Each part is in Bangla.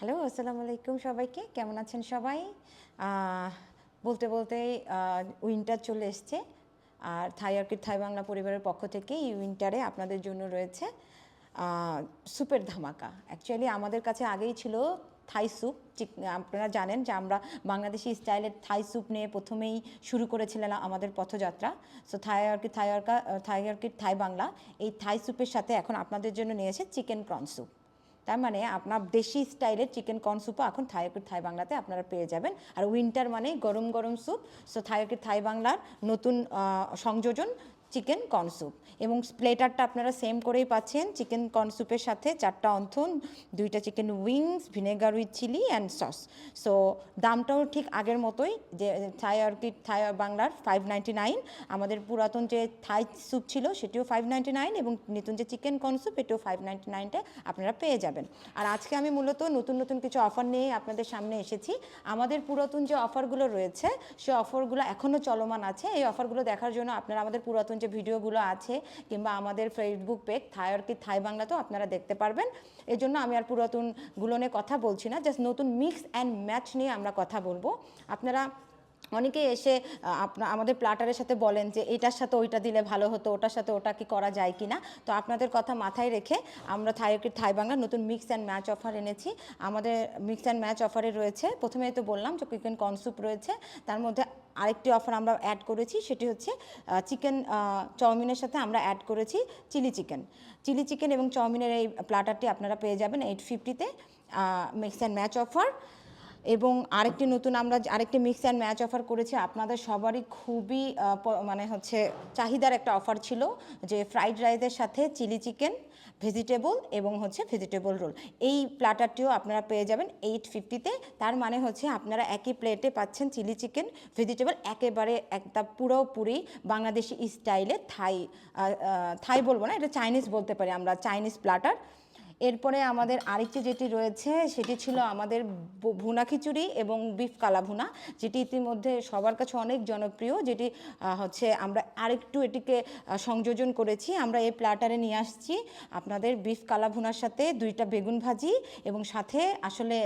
হ্যালো আসসালামু আলাইকুম সবাইকে। কেমন আছেন সবাই? বলতে বলতে উইন্টার চলে এসছে। আর থাই অর্কিড থাই বাংলা পরিবারের পক্ষ থেকে এই উইন্টারে আপনাদের জন্য রয়েছে আহ, স্যুপের ধামাকা। অ্যাকচুয়ালি আমাদের কাছে আগেই ছিল থাই স্যুপ। আপনারা জানেন যে আমরা বাংলাদেশি স্টাইলের থাই স্যুপ নিয়ে প্রথমেই শুরু করেছিলেন আমাদের পথযাত্রা। সো থাই অর্কিড থাই অর্কা থাই অর্কিড থাই বাংলা এই থাই স্যুপের সাথে এখন আপনাদের জন্য নিয়েছে চিকেন প্রন স্যুপ। তার মানে আপনার দেশি স্টাইলের চিকেন কর্ন স্যুপও এখন থাইকির থাই বাংলাতে আপনারা পেয়ে যাবেন। আর উইন্টার মানে গরম গরম স্যুপ সো থাইকির থাই বাংলার নতুন সংযোজন চিকেন কর্ন স্যুপ। এবং প্লেটারটা আপনারা সেম করেই পাচ্ছেন। চিকেন কর্ন স্যুপের সাথে চারটা অন্থন, দুইটা chicken wings, vinegar with chili and sauce so দামটাও ঠিক আগের মতোই যে, থাই অর্কিড থাই বাংলার ফাইভ নাইনটি নাইন আমাদের পুরাতন যে থাই স্যুপ ছিল সেটিও ফাইভ নাইনটি নাইন এবং নতুন যে চিকেন কর্ন স্যুপ এটিও ফাইভ নাইনটি নাইনটা আপনারা পেয়ে যাবেন। আর আজকে আমি মূলত নতুন নতুন কিছু অফার নিয়ে আপনাদের সামনে এসেছি। আমাদের পুরাতন যে অফারগুলো রয়েছে, সে অফারগুলো এখনও চলমান আছে। এই অফারগুলো দেখার জন্য আপনারা আমাদের পুরাতন যে ভিডিওগুলো আছে কিংবা আমাদের Facebook page Thai orchid Thai বাংলাতেও আপনারা দেখতে পারবেন। এর জন্য আমি আর পুরাতনগুলো নিয়ে কথা বলছি না জাস্ট নতুন মিক্স অ্যান্ড ম্যাচ নিয়ে আমরা কথা বলব। আপনারা অনেকে এসে আপনার আমাদের প্লাটারের সাথে বলেন যে এটার সাথে ওইটা দিলে ভালো হতো, ওটার সাথে ওটা কি করা যায় কি না তো আপনাদের কথা মাথায় রেখে আমরা থাইকির থাই বাংলা নতুন মিক্স অ্যান্ড ম্যাচ অফার এনেছি। আমাদের মিক্স অ্যান্ড ম্যাচ অফারে রয়েছে, প্রথমেই তো বললাম যে চিকেন কনসুপ রয়েছে। তার মধ্যে আরেকটি অফার আমরা অ্যাড করেছি, সেটি হচ্ছে চিকেন চাউমিনের সাথে আমরা অ্যাড করেছি চিলি চিকেন চিলি চিকেন এবং চাউমিনের এই প্লাটারটি আপনারা পেয়ে যাবেন এইট ফিফটিতে মিক্স অ্যান্ড ম্যাচ অফার এবং আরেকটি নতুন আমরা আরেকটি মিক্স অ্যান্ড ম্যাচ অফার করেছি, আপনাদের সবারই খুবই মানে হচ্ছে চাহিদার একটা অফার ছিল যে ফ্রাইড রাইসের সাথে চিলি চিকেন ভেজিটেবল এবং হচ্ছে ভেজিটেবল রোল এই প্ল্যাটারটিও আপনারা পেয়ে যাবেন এইট ফিফটিতে তার মানে হচ্ছে আপনারা একই প্লেটে পাচ্ছেন চিলি চিকেন ভেজিটেবল একেবারে একটা পুরোপুরি বাংলাদেশি স্টাইলে থাই থাই বলব না, এটা চাইনিজ বলতে পারি আমরা চাইনিজ প্ল্যাটার এরপরে আমাদের আরেকটি যেটি রয়েছে, সেটি ছিল আমাদের ভুনা খিচুড়ি এবং বিফ কালা ভুনা, যেটি ইতিমধ্যে সবার কাছে অনেক জনপ্রিয়, যেটি হচ্ছে আমরা আরেকটু এটিকে সংযোজন করেছি। আমরা এই প্ল্যাটারে নিয়ে আসছি আপনাদের বিফ কালা ভুনার সাথে দুইটা বেগুন ভাজি এবং সাথে আসলে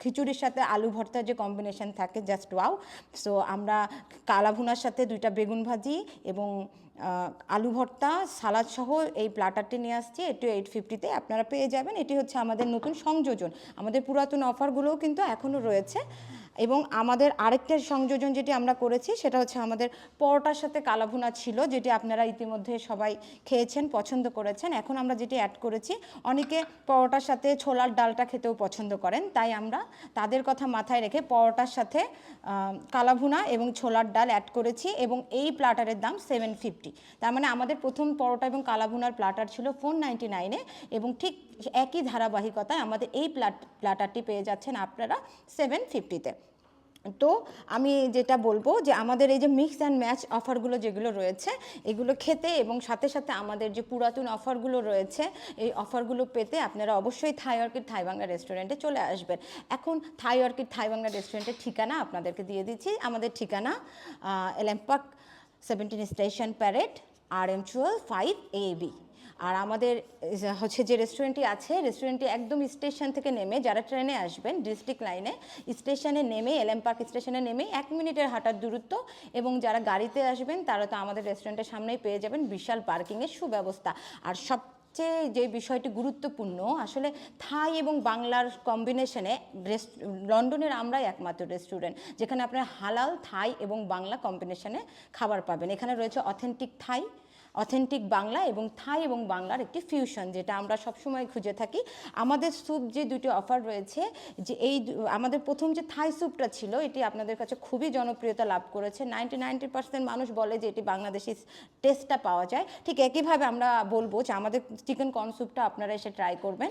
খিচুড়ির সাথে আলু ভর্তার যে কম্বিনেশন থাকে জাস্ট ওয়াও সো আমরা কালা ভুনার সাথে দুইটা বেগুন ভাজি এবং আলু ভর্তা, সালাদ সহ এই প্লাটারটি নিয়ে আসছি। এটি এইট ফিফটিতে আপনারা পেয়ে যাবেন। এটি হচ্ছে আমাদের নতুন সংযোজন। আমাদের পুরাতন অফারগুলোও কিন্তু এখনও রয়েছে। এবং আমাদের আরেকটা সংযোজন যেটি আমরা করেছি, সেটা হচ্ছে আমাদের পরোটার সাথে কালাভুনা ছিল, যেটি আপনারা ইতিমধ্যে সবাই খেয়েছেন, পছন্দ করেছেন। এখন আমরা যেটি অ্যাড করেছি, অনেকে পরোটার সাথে ছোলার ডালটা খেতেও পছন্দ করেন, তাই আমরা তাদের কথা মাথায় রেখে পরোটার সাথে কালাভুনা এবং ছোলার ডাল অ্যাড করেছি এবং এই প্লাটারের দাম সেভেন ফিফটি তার মানে আমাদের প্রথম পরোটা এবং কালাভুনার প্লাটার ছিল ফোর নাইনটি নাইনে এবং ঠিক একই ধারাবাহিকতায় আমাদের এই প্লাট, প্লাটারটি পেয়ে যাচ্ছেন আপনারা সেভেন ফিফটিতে তো আমি যেটা বলব যে আমাদের এই যে মিক্স অ্যান্ড ম্যাচ অফারগুলো যেগুলো রয়েছে, এগুলো খেতে এবং সাথে সাথে আমাদের যে পুরাতন অফারগুলো রয়েছে, এই অফারগুলো পেতে আপনারা অবশ্যই থাই অর্কিড থাই বাংলা রেস্টুরেন্টে চলে আসবেন। এখন থাই অর্কিড থাই বাংলা রেস্টুরেন্টের ঠিকানা আপনাদেরকে দিয়ে দিচ্ছি। আমাদের ঠিকানা এলেম্পাক seventeen station parade R M twelve five A B আর আমাদের হচ্ছে যে রেস্টুরেন্টটি আছে রেস্টুরেন্টটি একদম স্টেশন থেকে নেমে, যারা ট্রেনে আসবেন ডিস্ট্রিক্ট লাইনে স্টেশনে নেমে এলএম পার্ক স্টেশনে নেমে এক মিনিটের হাঁটার দূরত্ব এবং যারা গাড়িতে আসবেন, তারা তো আমাদের রেস্টুরেন্টের সামনেই পেয়ে যাবেন বিশাল পার্কিংয়ের সুব্যবস্থা। আর সব সবচেয়ে যে বিষয়টি গুরুত্বপূর্ণ, আসলে থাই এবং বাংলার কম্বিনেশনে লন্ডনের আমরাই একমাত্র রেস্টুরেন্ট যেখানে আপনার হালাল থাই এবং বাংলা কম্বিনেশনে খাবার পাবেন। এখানে রয়েছে অথেন্টিক থাই অথেন্টিক বাংলা এবং থাই এবং বাংলার একটি ফিউশন যেটা আমরা সবসময় খুঁজে থাকি। আমাদের স্যুপ যে দুটি অফার রয়েছে, যে এই আমাদের প্রথম যে থাই স্যুপটা ছিল, এটি আপনাদের কাছে খুবই জনপ্রিয়তা লাভ করেছে। নাইনটি নাইনটি পার্সেন্ট মানুষ বলে যে এটি বাংলাদেশি টেস্টটা পাওয়া যায়। ঠিক একইভাবে আমরা বলব যে আমাদের চিকেন কর্ন স্যুপটা আপনারা এসে ট্রাই করবেন।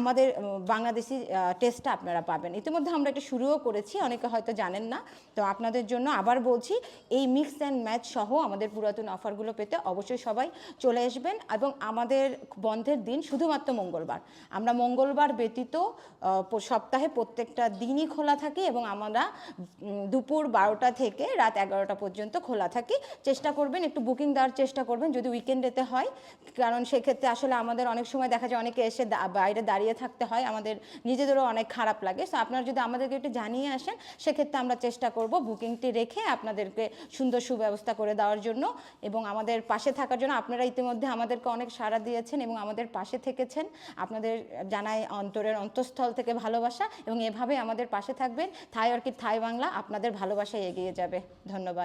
আমাদের বাংলাদেশি টেস্টটা আপনারা পাবেন। ইতিমধ্যে আমরা এটা শুরুও করেছি, অনেকে হয়তো জানেন না। তো আপনাদের জন্য আবার বলছি, এই মিক্স অ্যান্ড ম্যাচ সহ আমাদের পুরাতন অফারগুলো পেতে অবশ্যই অবশ্যই সবাই চলে আসবেন এবং আমাদের বন্ধের দিন শুধুমাত্র মঙ্গলবার। আমরা মঙ্গলবার ব্যতীত সপ্তাহে প্রত্যেকটা দিনই খোলা থাকি এবং আমরা দুপুর বারোটা থেকে রাত এগারোটা পর্যন্ত খোলা থাকি। চেষ্টা করবেন একটু বুকিং দেওয়ার চেষ্টা করবেন যদি উইকেন্ডেতে হয়। কারণ সেক্ষেত্রে আসলে আমাদের অনেক সময় দেখা যায় অনেকে এসে বাইরে দাঁড়িয়ে থাকতে হয়। আমাদের নিজেদেরও অনেক খারাপ লাগে। সো আপনারা যদি আমাদেরকে একটু জানিয়ে আসেন, সেক্ষেত্রে আমরা চেষ্টা করব বুকিংটি রেখে আপনাদেরকে সুন্দর সুব্যবস্থা করে দেওয়ার জন্য এবং আমাদের পাশে থাকার জন্য আপনারা ইতিমধ্যে আমাদেরকে অনেক সাড়া দিয়েছেন এবং আমাদের পাশে থেকেছেন। আপনাদের জানায় অন্তরের অন্তঃস্থল থেকে ভালোবাসা এবং এভাবে আমাদের পাশে থাকবেন। থাই অর্কিড, থাই বাংলা, আপনাদের ভালোবাসায় এগিয়ে যাবে। ধন্যবাদ।